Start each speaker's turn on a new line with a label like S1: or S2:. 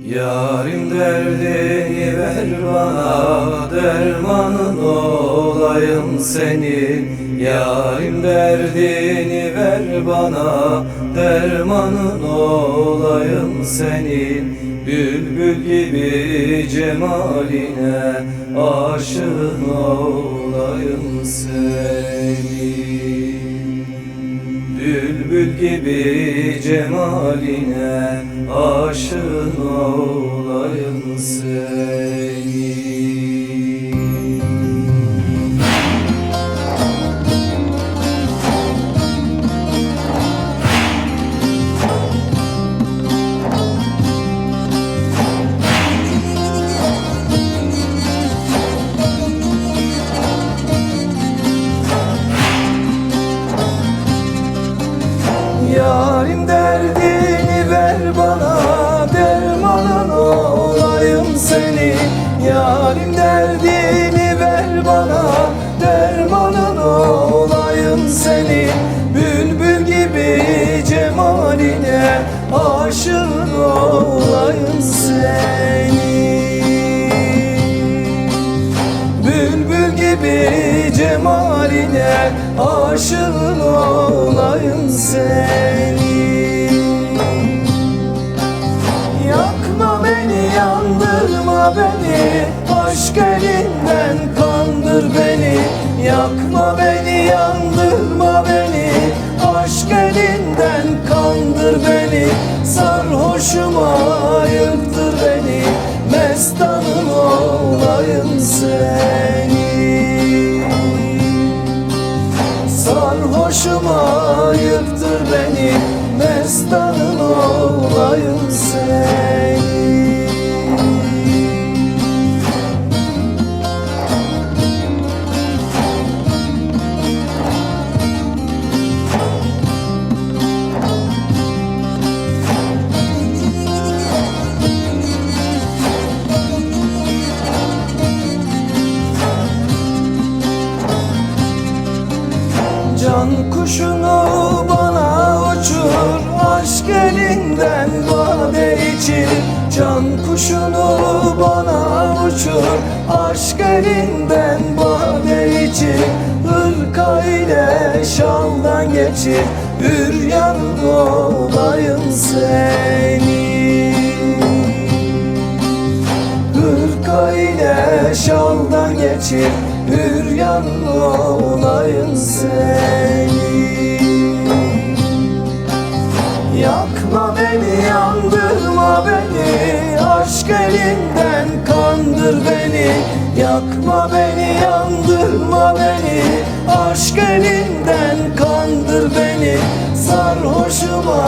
S1: Yarim derdini ver bana Dermanın olayım senin. Yarim derdini ver bana Dermanın olayım senin. Bülbül gibi cemaline Aşığın olayım senin Bülbül gibi cemaline aşığın olayım seni Yarim derdini ver bana Dermanın olayım seni. Yarim derdini ver bana Dermanın olayım seni. Bülbül gibi cemaline Aşığın olayım seni. Bülbül gibi cemaline aşığın olayım seni yandırma beni Aşk elinden kandır beni. Yakma beni yandırma beni Aşk elinden kandır beni. Sarhoşuma yıktır beni Mestanım olayım seni. Sarhoşuma yıktır beni Mestanım olayım seni uçur Aşk elinden bade içir Hırka ile şaldan geçir Üryan olayım seni. Hırka ile şaldan geçir Hüryan olayım seni beni yandırma beni. Aşk elinden kandır beni. Yakma beni yandırma beni. Aşk elinden kandır beni. Sarhoşuma